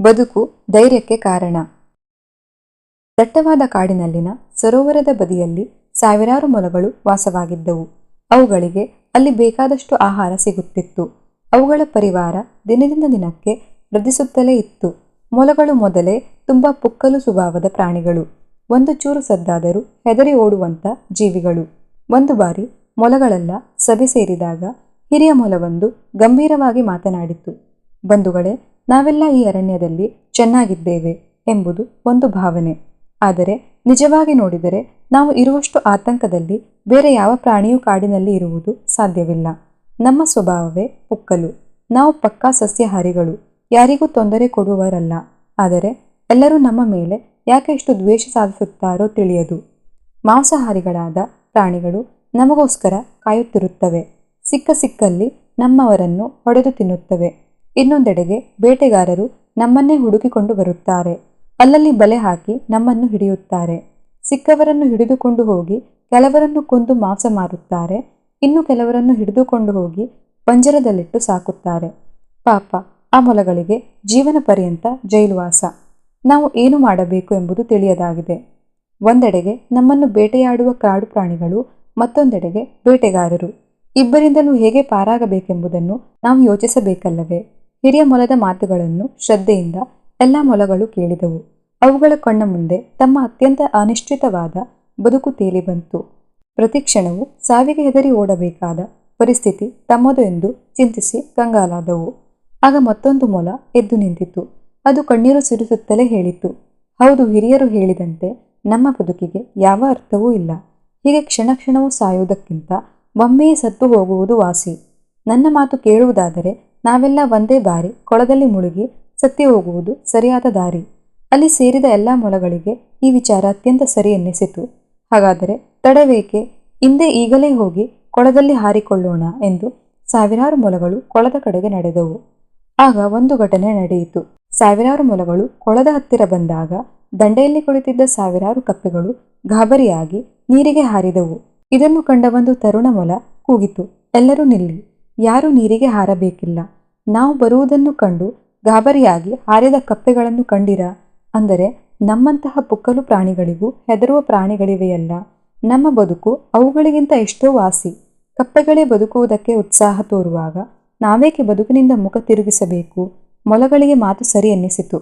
ಬದುಕು ಧೈರ್ಯಕ್ಕೆ ಕಾರಣ. ದಟ್ಟವಾದ ಕಾಡಿನಲ್ಲಿನ ಸರೋವರದ ಬದಿಯಲ್ಲಿ ಸಾವಿರಾರು ಮೊಲಗಳು ವಾಸವಾಗಿದ್ದವು. ಅವುಗಳಿಗೆ ಅಲ್ಲಿ ಬೇಕಾದಷ್ಟು ಆಹಾರ ಸಿಗುತ್ತಿತ್ತು. ಅವುಗಳ ಪರಿವಾರ ದಿನದಿಂದ ದಿನಕ್ಕೆ ವೃದ್ಧಿಸುತ್ತಲೇ ಇತ್ತು. ಮೊಲಗಳು ಮೊದಲೇ ತುಂಬ ಪುಕ್ಕಲು ಸ್ವಭಾವದ ಪ್ರಾಣಿಗಳು. ಒಂದು ಚೂರು ಸದ್ದಾದರೂ ಹೆದರಿ ಓಡುವಂಥ ಜೀವಿಗಳು. ಒಂದು ಬಾರಿ ಮೊಲಗಳೆಲ್ಲ ಸಭೆ ಸೇರಿದಾಗ ಹಿರಿಯ ಮೊಲವೊಂದು ಗಂಭೀರವಾಗಿ ಮಾತನಾಡಿತು. ಬಂಧುಗಳೇ, ನಾವೆಲ್ಲ ಈ ಅರಣ್ಯದಲ್ಲಿ ಚೆನ್ನಾಗಿದ್ದೇವೆ ಎಂಬುದು ಒಂದು ಭಾವನೆ. ಆದರೆ ನಿಜವಾಗಿ ನೋಡಿದರೆ ನಾವು ಇರುವಷ್ಟು ಆತಂಕದಲ್ಲಿ ಬೇರೆ ಯಾವ ಪ್ರಾಣಿಯೂ ಕಾಡಿನಲ್ಲಿ ಇರುವುದು ಸಾಧ್ಯವಿಲ್ಲ. ನಮ್ಮ ಸ್ವಭಾವವೇ ಉಕ್ಕಲು. ನಾವು ಪಕ್ಕಾ ಸಸ್ಯಹಾರಿಗಳು. ಯಾರಿಗೂ ತೊಂದರೆ ಕೊಡುವವರಲ್ಲ. ಆದರೆ ಎಲ್ಲರೂ ನಮ್ಮ ಮೇಲೆ ಯಾಕೆ ಇಷ್ಟು ದ್ವೇಷ ಸಾಧಿಸುತ್ತಾರೋ ತಿಳಿಯದು. ಮಾಂಸಾಹಾರಿಗಳಾದ ಪ್ರಾಣಿಗಳು ನಮಗೋಸ್ಕರ ಕಾಯುತ್ತಿರುತ್ತವೆ. ಸಿಕ್ಕ ಸಿಕ್ಕಲ್ಲಿ ನಮ್ಮವರನ್ನು ಹೊಡೆದು ತಿನ್ನುತ್ತವೆ. ಇನ್ನೊಂದೆಡೆಗೆ ಬೇಟೆಗಾರರು ನಮ್ಮನ್ನೇ ಹುಡುಕಿಕೊಂಡು ಬರುತ್ತಾರೆ. ಅಲ್ಲಲ್ಲಿ ಬಲೆ ಹಾಕಿ ನಮ್ಮನ್ನು ಹಿಡಿಯುತ್ತಾರೆ. ಸಿಕ್ಕವರನ್ನು ಹಿಡಿದುಕೊಂಡು ಹೋಗಿ ಕೆಲವರನ್ನು ಕೊಂದು ಮಾಂಸ ಮಾರುತ್ತಾರೆ. ಇನ್ನು ಕೆಲವರನ್ನು ಹಿಡಿದುಕೊಂಡು ಹೋಗಿ ಪಂಜರದಲ್ಲಿಟ್ಟು ಸಾಕುತ್ತಾರೆ. ಪಾಪ, ಆ ಮೊಲಗಳಿಗೆ ಜೀವನ ಪರ್ಯಂತ ಜೈಲುವಾಸ. ನಾವು ಏನು ಮಾಡಬೇಕು ಎಂಬುದು ತಿಳಿಯದಾಗಿದೆ. ಒಂದೆಡೆಗೆ ನಮ್ಮನ್ನು ಬೇಟೆಯಾಡುವ ಕಾಡು ಪ್ರಾಣಿಗಳು, ಮತ್ತೊಂದೆಡೆಗೆ ಬೇಟೆಗಾರರು. ಇಬ್ಬರಿಂದಲೂ ಹೇಗೆ ಪಾರಾಗಬೇಕೆಂಬುದನ್ನು ನಾವು ಯೋಚಿಸಬೇಕಲ್ಲವೇ? ಹಿರಿಯ ಮೊಲದ ಮಾತುಗಳನ್ನು ಶ್ರದ್ಧೆಯಿಂದ ಎಲ್ಲ ಮೊಲಗಳು ಕೇಳಿದವು. ಅವುಗಳ ಕಣ್ಣ ಮುಂದೆ ತಮ್ಮ ಅತ್ಯಂತ ಅನಿಶ್ಚಿತವಾದ ಬದುಕು ತೇಲಿ ಬಂತು. ಪ್ರತಿ ಕ್ಷಣವು ಸಾವಿಗೆ ಹೆದರಿ ಓಡಬೇಕಾದ ಪರಿಸ್ಥಿತಿ ತಮ್ಮದು ಎಂದು ಚಿಂತಿಸಿ ಕಂಗಾಲಾದವು. ಆಗ ಮತ್ತೊಂದು ಮೊಲ ಎದ್ದು ನಿಂತಿತು. ಅದು ಕಣ್ಣೀರು ಸುರಿಸುತ್ತಲೇ ಹೇಳಿತು. ಹೌದು, ಹಿರಿಯರು ಹೇಳಿದಂತೆ ನಮ್ಮ ಬದುಕಿಗೆ ಯಾವ ಅರ್ಥವೂ ಇಲ್ಲ. ಹೀಗೆ ಕ್ಷಣ ಕ್ಷಣವೂ ಸಾಯುವುದಕ್ಕಿಂತ ಒಮ್ಮೆಯೇ ಸತ್ತು ಹೋಗುವುದು ವಾಸಿ. ನನ್ನ ಮಾತು ಕೇಳುವುದಾದರೆ ನಾವೆಲ್ಲ ಒಂದೇ ಬಾರಿ ಕೊಳದಲ್ಲಿ ಮುಳುಗಿ ಸತ್ಯ ಹೋಗುವುದು ಸರಿಯಾದ ದಾರಿ. ಅಲ್ಲಿ ಸೇರಿದ ಎಲ್ಲ ಮೊಲಗಳಿಗೆ ಈ ವಿಚಾರ ಅತ್ಯಂತ ಸರಿ ಎನ್ನಿಸಿತು. ಹಾಗಾದರೆ ತಡವೇಕೆ? ಹಿಂದೆ ಈಗಲೇ ಹೋಗಿ ಕೊಳದಲ್ಲಿ ಹಾರಿಕೊಳ್ಳೋಣ ಎಂದು ಸಾವಿರಾರು ಮೊಲಗಳು ಕೊಳದ ಕಡೆಗೆ ನಡೆದವು. ಆಗ ಒಂದು ಘಟನೆ ನಡೆಯಿತು. ಸಾವಿರಾರು ಮೊಲಗಳು ಕೊಳದ ಹತ್ತಿರ ಬಂದಾಗ ದಂಡೆಯಲ್ಲಿ ಕುಳಿತಿದ್ದ ಸಾವಿರಾರು ಕಪ್ಪೆಗಳು ಗಾಬರಿಯಾಗಿ ನೀರಿಗೆ ಹಾರಿದವು. ಇದನ್ನು ಕಂಡ ಒಂದು ತರುಣ ಮೊಲ ಕೂಗಿತು. ಎಲ್ಲರೂ ನಿಲ್ಲಿ, ಯಾರೂ ನೀರಿಗೆ ಹಾರಬೇಕಿಲ್ಲ. ನಾವು ಬರುವುದನ್ನು ಕಂಡು ಗಾಬರಿಯಾಗಿ ಹಾರಿದ ಕಪ್ಪೆಗಳನ್ನು ಕಂಡಿರ? ಅಂದರೆ, ನಮ್ಮಂತಹ ಪುಕ್ಕಲು ಪ್ರಾಣಿಗಳಿಗೂ ಹೆದರುವ ಪ್ರಾಣಿಗಳಿವೆಯಲ್ಲ. ನಮ್ಮ ಬದುಕು ಅವುಗಳಿಗಿಂತ ಎಷ್ಟೋ ವಾಸಿ. ಕಪ್ಪೆಗಳೇ ಬದುಕುವುದಕ್ಕೆ ಉತ್ಸಾಹ ತೋರುವಾಗ ನಾವೇಕೆ ಬದುಕಿನಿಂದ ಮುಖ ತಿರುಗಿಸಬೇಕು? ಮೊಲಗಳಿಗೆ ಮಾತು ಸರಿ ಎನ್ನಿಸಿತು.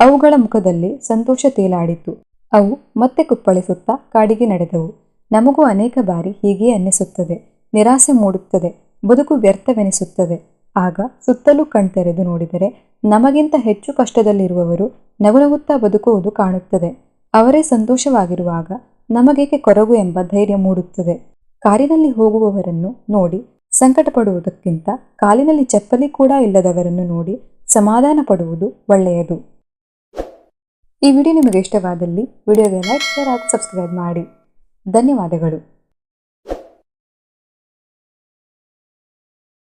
ಅವುಗಳ ಮುಖದಲ್ಲಿ ಸಂತೋಷ ತೇಲಾಡಿತು. ಅವು ಮತ್ತೆ ಕುಪ್ಪಳಿಸುತ್ತಾ ಕಾಡಿಗೆ ನಡೆದವು. ನಮಗೂ ಅನೇಕ ಬಾರಿ ಹೀಗೆ ಅನ್ನಿಸುತ್ತದೆ. ನಿರಾಸೆ ಮೂಡುತ್ತದೆ. ಬದುಕು ವ್ಯರ್ಥವೆನಿಸುತ್ತದೆ. ಆಗ ಸುತ್ತಲೂ ಕಣ್ತೆರೆದು ನೋಡಿದರೆ ನಮಗಿಂತ ಹೆಚ್ಚು ಕಷ್ಟದಲ್ಲಿರುವವರು ನಗುನಗುತ್ತಾ ಬದುಕುವುದು ಕಾಣುತ್ತದೆ. ಅವರೇ ಸಂತೋಷವಾಗಿರುವಾಗ ನಮಗೇಕೆ ಕೊರಗು ಎಂಬ ಧೈರ್ಯ ಮೂಡುತ್ತದೆ. ಕಾರಿನಲ್ಲಿ ಹೋಗುವವರನ್ನು ನೋಡಿ ಸಂಕಟ ಪಡುವುದಕ್ಕಿಂತ ಕಾಲಿನಲ್ಲಿ ಚಪ್ಪಲಿ ಕೂಡ ಇಲ್ಲದವರನ್ನು ನೋಡಿ ಸಮಾಧಾನ ಪಡುವುದು ಒಳ್ಳೆಯದು. ಈ ವಿಡಿಯೋ ನಿಮಗೆ ಇಷ್ಟವಾದಲ್ಲಿ ವಿಡಿಯೋಗೆ ಲೈಕ್, ಶೇರ್ ಹಾಗೂ ಸಬ್ಸ್ಕ್ರೈಬ್ ಮಾಡಿ. ಧನ್ಯವಾದಗಳು.